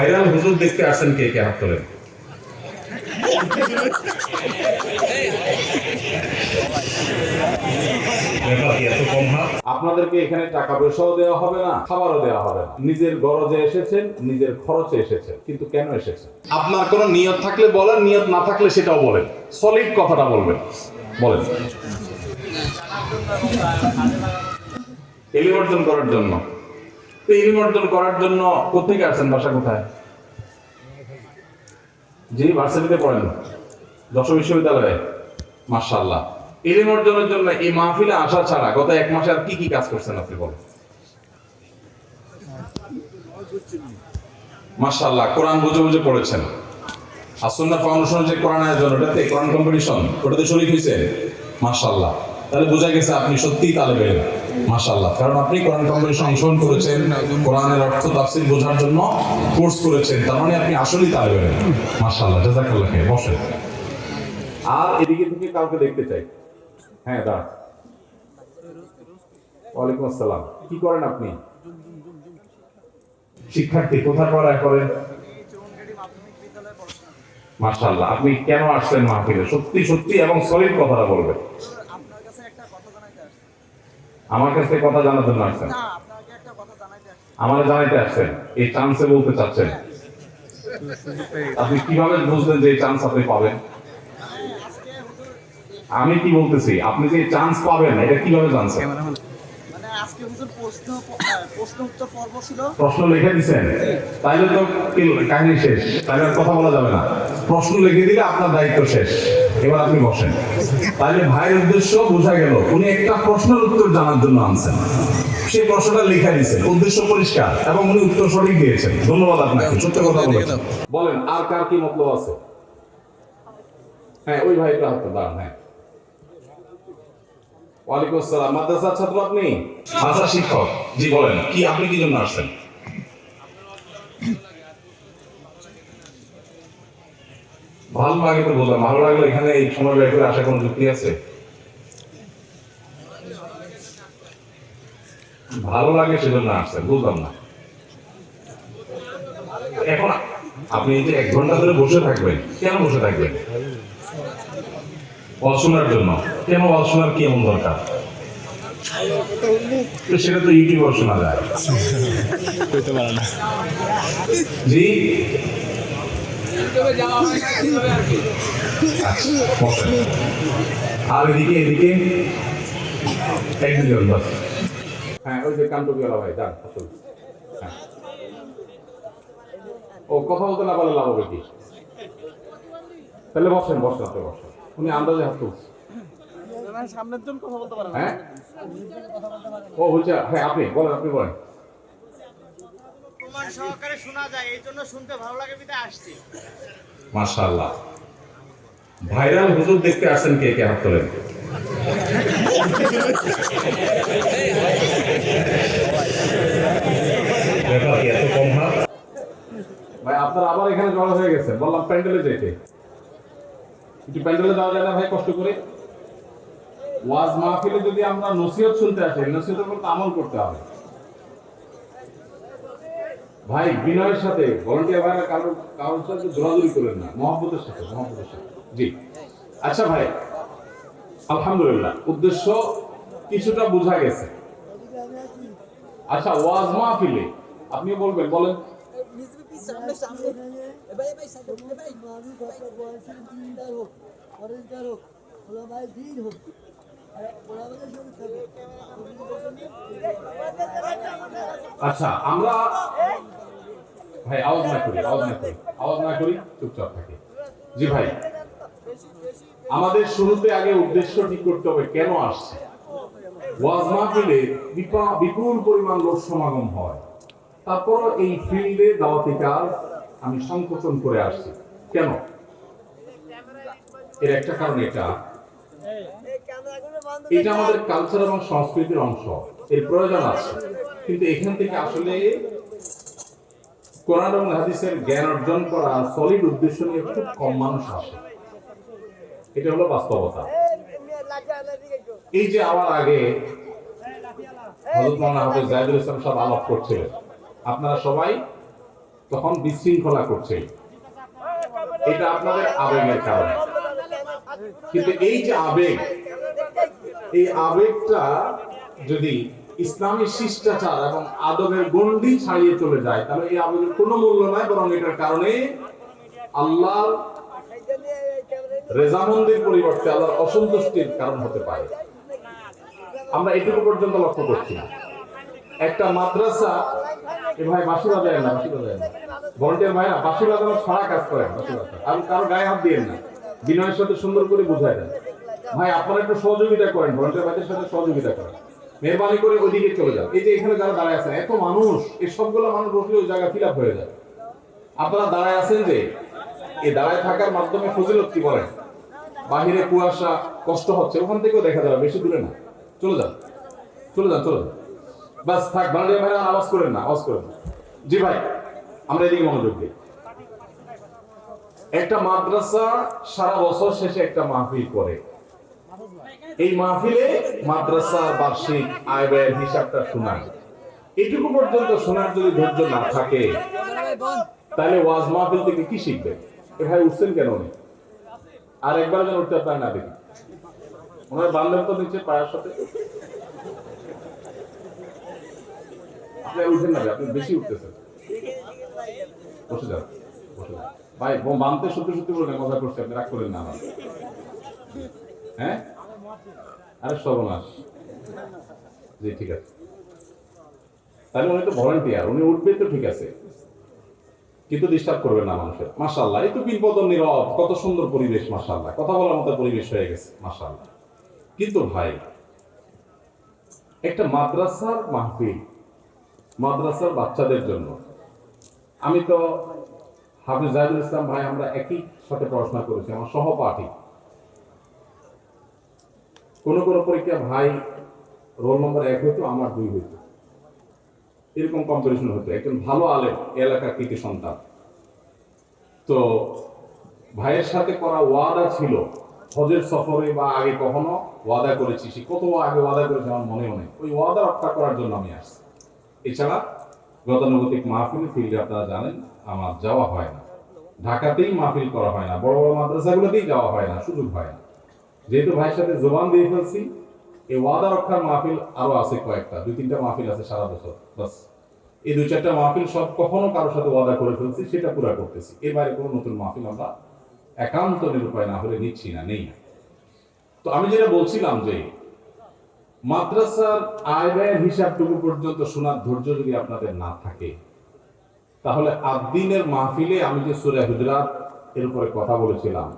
Viral হুজুর দেখতে আসেন কে কে হাত তোলেন? আপনাদেরকে এখানে টাকা পয়সাও দেওয়া হবে না খাবারও দেওয়া হবে না। নিজের গরজে এসেছেন নিজের খরচে এসেছেন কিন্তু কেন এসেছেন? আপনার কোনো নিয়ত থাকলে বলেন নিয়ত না থাকলে সেটাও বলেন। সলিড কথাটা বলবেন বলেন। এলিম অর্জন করার জন্য। তো এলিম অর্জন করার জন্য কোথেকে আসছেন? বাসা কোথায়? জি, ভার্সিটিতে পড়েন। যশোর বিশ্ববিদ্যালয়ে। মার্শাল্লাহ ইলিম অর্জনের জন্য এই মাহফিলে আসা ছাড়া গত এক মাসে আর কি কি কাজ করছেন আপনি বলেন? মার্শাল্লাহ কোরআন বুঝে বুঝে পড়েছেন। আসন্না ফাউন্ডেশন যে কোরআন আয়োজন, ওটাতে কোরআন কম্পিটিশন, ওটাতে শরীর হয়েছে মার্শাল্লাহ তাহলে বোঝা গেছে আপনি সত্যিই তালেবে মার্শাল্লাহ কারণ আপনি কোরআন কম্পিটিশন অংশগ্রহণ করেছেন, কোরআনের অর্থ বোঝার জন্য কোর্স করেছেন, তার মানে আপনি আসলেই বসেন। আর এদিকে থেকে কাউকে দেখতে চাই। হ্যাঁ ওয়ালাইকুম আসসালাম। কি করেন আপনি? শিক্ষার্থী, কোথায় পড়ায় করেন? মাশাআল্লাহ, আপনি কেন আসছেন মাহফিলে? সত্যি সত্যি এবং সলিড কথাটা বলবেন আপনার কাছে একটা কথা জানাইতে আসছি আমার কাছে কথা জানার জন্য আসছেন। আমার জানাইতে আসছেন এই চান্সে বলতে চাচ্ছেন। আপনি কীভাবে বুঝলেন যে এই চান্স আপনি পাবেন? আমি কি বলতেছি আপনি যে চান্স পাবেন এটা কীভাবে জানছেন? মানে প্রশ্ন লিখে দিচ্ছেন তাইলে তো কাহিনী শেষ তাইলে আর কথা বলা যাবে না। প্রশ্ন লিখে দিলে আপনার দায়িত্ব শেষ। এবার আপনি বসেন। তাইলে ভাইয়ের উদ্দেশ্য বোঝা গেল উনি একটা প্রশ্নের উত্তর জানার জন্য আনছেন। সেই প্রশ্নটা লিখে দিয়েছেন উদ্দেশ্য পরিষ্কার এবং উনি উত্তর সঠিক দিয়েছেন। ধন্যবাদ আপনাকে সত্য কথা বলেছেন। বলেন আর কার কি মতলব আছে? হ্যাঁ ওই ভাইটা হাতে দাঁড়ান হ্যাঁ। ওয়ালাইকুম আসসালাম। মাদ্রাসার ছাত্র আপনি? ভাষা শিক্ষক। জি বলেন কি আপনি কি জন্য আসছেন? ভালো লাগে তো বললাম ভালো লাগলে এখানে এই সময় ব্যয় করে আসা কোনো যুক্তি আছে? ভালো লাগে সেজন্য আসছেন বুঝলাম না। এখন আপনি যে এক ঘণ্টা ধরে বসে থাকবেন কেন বসে থাকবেন? ওয়াজ শোনার জন্য। কেন ওয়াজ শোনার কি এমন দরকার? তো সেটা তো ইউটিউবে শোনা যায়। জি। আর এদিকে এদিকে। এক দুজন বাস। হ্যাঁ ওই যে কান্তবিওয়ালা ভাই যান আসুন। হ্যাঁ। ও কথা বলতে না পারলে লাভ হবে কি? তাহলে বসেন বসেন আপনি বসেন। উনি আন্দাজে হাত তুলছে। মানে সামনের জন কথা বলতে পারেন হ্যাঁ? ও হচ্ছে হ্যাঁ আপনি বলেন আপনি বলেন। প্রমাণ সহকারে শোনা যায় এই জন্য শুনতে ভালো লাগে বিধায় আসছি। মাশাআল্লাহ। ভাইরাল হুজুর দেখতে আসেন কে কে হাত তোলেন? এত কম হাত? ভাই আপনারা আবার এখানে জড়ো হয়ে গেছেন বললাম প্যান্ডেলে যেতে। একটু প্যান্ডেলে যাওয়া যায় না ভাই কষ্ট করে? ওয়াজ মাহফিলে যদি আমরা নসিহত শুনতে আসি নসিহতের উপর আমল করতে হবে। ভাই বিনয়ের সাথে ভলান্টিয়ার ভাইরা কারোর কারোর সাথে জোরাজুরি করেন না মহব্বতের সাথে সাথে জি আচ্ছা ভাই আলহামদুলিল্লাহ উদ্দেশ্য কিছুটা বোঝা গেছে আচ্ছা ওয়াজ মাহফিলে আপনি বলবেন বলেন আচ্ছা আমরা ভাই, আওয়াজ না করি, আওয়াজ না করি, আওয়াজ না করি, চুপচাপ থাকি। জি ভাই, আমাদের শুরুতে আগে উদ্দেশ্য ঠিক করতে হবে, কেন আসছে? ওয়াজ মাহফিলে বিপা- বিপুল পরিমাণ লোক সমাগম হয়। তারপর এই ফিল্ডে দাওয়াতি কাজ আমি সংকোচন করে আসছি। কেন? এর একটা কারণ এটা। এটা আমাদের কালচার এবং সংস্কৃতির অংশ। এর প্রয়োজন আছে। কিন্তু এখান থেকে আসলে কোরআন এবং হাদিসের জ্ঞান অর্জন করা সলিড উদ্দেশ্য নিয়ে খুব কম মানুষ আসে। এটা হলো বাস্তবতা। এই যে আমার আগে হজরত ইসলাম সব আলাপ করছিলেন। আপনারা সবাই তখন বিশৃঙ্খলা করছে এটা আপনাদের আবেগের কারণে। কিন্তু এই যে আবেগ, এই আবেগটা যদি ইসলামী শিষ্টাচার এবং আদবের গণ্ডি ছাড়িয়ে চলে যায়, তাহলে এই আবেগের কোনো মূল্য নাই, বরং এটার কারণে আল্লাহ রেজামন্দির পরিবর্তে আল্লাহর অসন্তুষ্টির কারণ হতে পারে। আমরা এটুকু পর্যন্ত লক্ষ্য করছি না। একটা মাদ্রাসা, এ ভাই বাঁশি বাজায় না বাঁশি বাজায় না। ভলেন্টিয়ার ভাই না বাঁশি বাজানো ছাড়া কাজ করেন বাজানো আর কারও গায়ে হাত দিয়ে না। বিনয়ের সাথে সুন্দর করে বোঝায় দেন। ভাই, আপনারা একটু সহযোগিতা করেন, ভলেন্টিয়ার সাথে সহযোগিতা করেন। মেহরবানি করে ওইদিকে চলে যান। এই যে এখানে যারা দাঁড়ায় আছেন, এত মানুষ এই সবগুলো মানুষ বসলে ওই জায়গা ফিল হয়ে যায়। আপনারা দাঁড়ায় আছেন যে এই দাঁড়ায় থাকার মাধ্যমে ফজিলত কি বলেন? বাহিরে কুয়াশা, কষ্ট হচ্ছে, ওখান থেকেও দেখা যাবে, বেশি দূরে না। চলে যান। চলে যান চলে যান। বাস, থাক বাংলাদেশ ভাইরা আওয়াজ করেন না, আওয়াজ করেন না। জি ভাই, আমরা এদিকে মনোযোগ দিই। একটা মাদ্রাসা সারা বছর শেষে একটা মাহফিল করে। এই মাহফিলে মাদ্রাসা বার্ষিক আয় ব্যয়ের হিসাবটা শোনায়। এটুকু পর্যন্ত শোনার যদি ধৈর্য না থাকে, তাহলে ওয়াজ মাহফিল থেকে কি শিখবে? এ ভাই উঠছেন কেন উনি? আর একবার যেন উঠতে আপনার না দেখি। ওনার বান্ধব তো নিচে পায়ের সাথে। আপনি উঠেন না আপনি বেশি উঠতেছেন। বসে যান বসে যান। ভাই বানতে সত্যি সত্যি বলে মজা করছে, আপনি রাগ করেন না হ্যাঁ? আরে সর্বনাশ। জি, ঠিক আছে। তাহলে উনি তো ভলেন্টিয়ার উনি উঠবে তো ঠিক আছে। কিন্তু ডিস্টার্ব করবেন না মানুষের। মাশাল্লাহ এই তো নীরব, কত সুন্দর পরিবেশ মাশাল্লাহ কথা বলার মতো পরিবেশ হয়ে গেছে মাশাল্লাহ কিন্তু ভাই, একটা মাদ্রাসার মাহফিল, মাদ্রাসার বাচ্চাদের জন্য। আমি তো হাফিজ জাহিদুল ইসলাম ভাই, আমরা একই সাথে পড়াশোনা করেছি, আমার সহপাঠী। কোন কোন পরীক্ষা ভাই রোল নম্বর এক হইতো, আমার দুই হইতো। এরকম কম্পিটিশন হতো। একজন ভালো আলেম এলাকার কৃতি সন্তান। তো ভাইয়ের সাথে করা ওয়াদা ছিল, হজের সফরে বা আগে কখনো ওয়াদা করেছি। সে কত আগে ওয়াদা করেছে আমার মনে মনে ওই ওয়াদা রক্ষা করার জন্য আমি আসছি। এছাড়া গতানুগতিক মাহফিল ফিল্ডে আপনারা জানেন, আমার যাওয়া হয় না। ঢাকাতেই মাহফিল করা হয় না, বড় বড় মাদ্রাসাগুলোতেই যাওয়া হয় না, সুযোগ হয় না। যেহেতু ভাইয়ের সাথে জোবান দিয়ে ফেলছি, এই ওয়াদা রক্ষার মাহফিল আরও আছে কয়েকটা, দুই তিনটা মাহফিল আছে সারা বছর, বাস। এই দুই চারটা মাহফিল সব কখনো কারোর সাথে ওয়াদা করে ফেলছি, সেটা পুরা করতেছি। এর বাইরে কোনো নতুন মাহফিল আমরা একান্ত নিরুপায় না হলে নিচ্ছি না, নেই না। তো আমি যেটা বলছিলাম যে মাদ্রাসার আয় ব্যয়ের হিসাবটুকু পর্যন্ত শোনার ধৈর্য যদি আপনাদের না থাকে, তাহলে আদিনের মাহফিলে আমি যে সুরে হুজরাত এর কথা বলেছিলাম,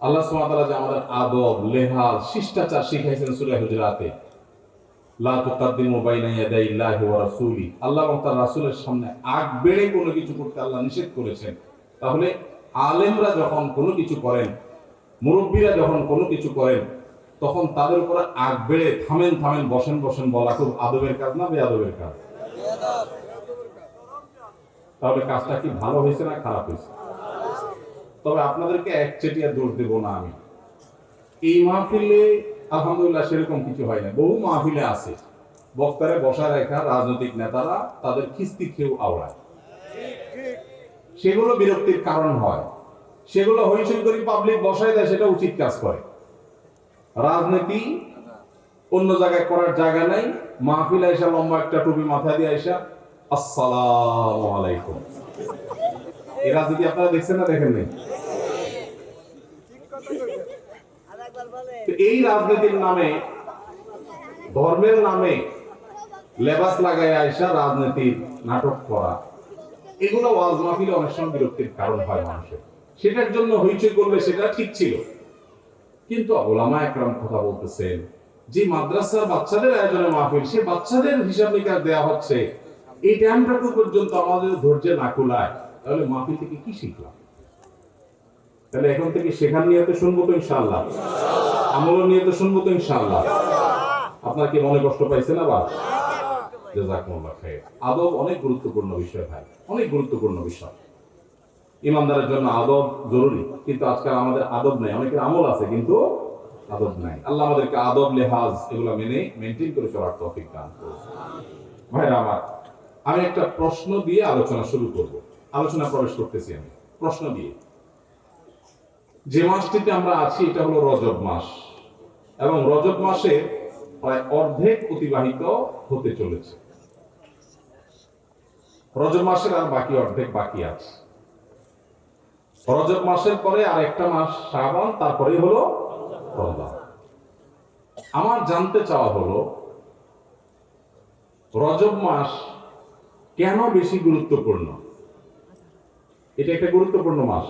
আল্লাহ সুবহানাহু যে আমাদের আদব, লেহাজ, শিষ্টাচার শিখাইছেন সূরা হুজরাতে, লা তুকাদ্দিমু বাইনা ইয়াদাই ইল্লাহি ওয়া রাসূলি, আল্লাহ এবং তার রাসূলের সামনে আগ বেড়ে কোনো কিছু করতে আল্লাহ নিষেধ করেছেন। তাহলে আলেমরা যখন কোনো কিছু করেন, মুরব্বীরা যখন কোনো কিছু করেন তখন তাদের উপরে আগ বেড়ে থামেন থামেন, বসেন বসেন বলা খুব আদবের কাজ না বেআদবের কাজ? তাহলে কাজটা কি ভালো হয়েছে না খারাপ হয়েছে? তবে আপনাদেরকে এক চেটিয়া দোষ দেব না আমি। এই মাহফিলে আলহামদুলিল্লাহ সেরকম কিছু হয় না। বহু মাহফিলে আছে। বক্তারে বসা রেখা, রাজনৈতিক নেতারা তাদের খিস্তি খেয়েও আওড়ায়। সেগুলো বিরক্তির কারণ হয়। সেগুলো হইচই করে পাবলিক বসায় দেয়, সেটা উচিত কাজ করে। রাজনীতি অন্য জায়গায় করার জায়গা নাই। মাহফিল আইসা লম্বা একটা টুপি মাথায় দিয়ে আইসা, আসসালামু আলাইকুম। এই রাজনীতি আপনারা দেখছেন না দেখেন নাই এই রাজনীতির নামে, ধর্মের নামে লেবাস লাগাই আইসা রাজনীতির নাটক করা, এগুলো ওয়াজ মাহফিলে অনেক সময় বিরক্তির কারণ হয় মানুষের। সেটার জন্য হইচই করলে সেটা ঠিক ছিল। কিন্তু ওলামা একরাম কথা বলতেছেন যে মাদ্রাসার বাচ্চাদের আয়োজনে মাহফিল সে বাচ্চাদের হিসাব নিকাশ দেওয়া হচ্ছে। এই টাইমটুকু পর্যন্ত আমাদের ধৈর্য না কুলায় তাহলে মাহফিল থেকে কি শিখলাম? তাহলে এখন থেকে শেখার নিয়ে তো শুনব তো ইনশাআল্লাহ। আমল নিয়ে তো শুনব তো ইনশাআল্লাহ। আপনার কি মনে কষ্ট পাইছেন আবার? জাযাকুমুল্লাহ খাইর। আদব অনেক গুরুত্বপূর্ণ বিষয় ভাই অনেক গুরুত্বপূর্ণ বিষয়। ইমানদারের জন্য আদব জরুরি, কিন্তু আজকাল আমাদের আদব নেই। অনেকের আমল আছে, কিন্তু আদব নাই। আল্লাহ আমাদেরকে আদব, লেহাজ এগুলো মেনে মেনটেন করে চলার তৌফিক দান ভাইরা আমার, আমি একটা প্রশ্ন দিয়ে আলোচনা শুরু করব। আলোচনা প্রবেশ করতেছি আমি। প্রশ্ন দিয়ে। যে মাসটিতে আমরা আছি, এটা হলো রজব মাস। এবং রজব মাসে প্রায় অর্ধেক অতিবাহিত হতে চলেছে। রজব মাসের আর বাকি অর্ধেক বাকি আছে। রজব মাসের পরে আর একটা মাস শ্রাবণ তারপরে হলো রমজান। আমার জানতে চাওয়া হলো, রজব মাস কেন বেশি গুরুত্বপূর্ণ? এটা একটা গুরুত্বপূর্ণ মাস।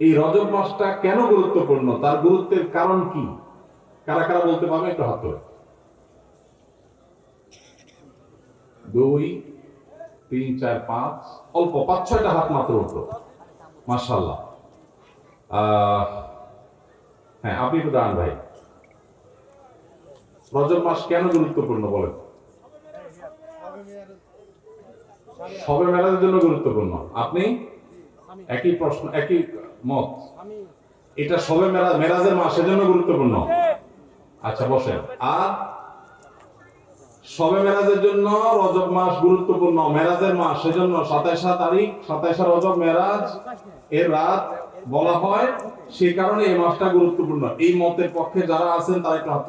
এই রজব মাসটা কেন গুরুত্বপূর্ণ? তার গুরুত্বের কারণ কি? কারা কারা বলতে পারবে একটু হাত তোলে। দুই, তিন, চার, পাঁচ, অল্প পাঁচ, ছয়টা হাত মাত্র উঠল। মার্শাল্লাহ হ্যাঁ আপনি একটু দাঁড়ান ভাই। রজব মাস কেন গুরুত্বপূর্ণ বলেন? সবে মেলাদের জন্য গুরুত্বপূর্ণ। আপনি? একই প্রশ্ন, একই মত। এটা সবে মেলা মেরাজের মাসের জন্য গুরুত্বপূর্ণ। আচ্ছা বসেন। আর সবে মেরাজের জন্য রজব মাস গুরুত্বপূর্ণ। মেরাজের মাস, সেজন্য সাতাইশা তারিখ, সাতাইশা রজব মেরাজ। এর রাত বলা হয়, সে কারণে এই মাসটা গুরুত্বপূর্ণ। এই মতের পক্ষে যারা আছেন, তারা একটু হাত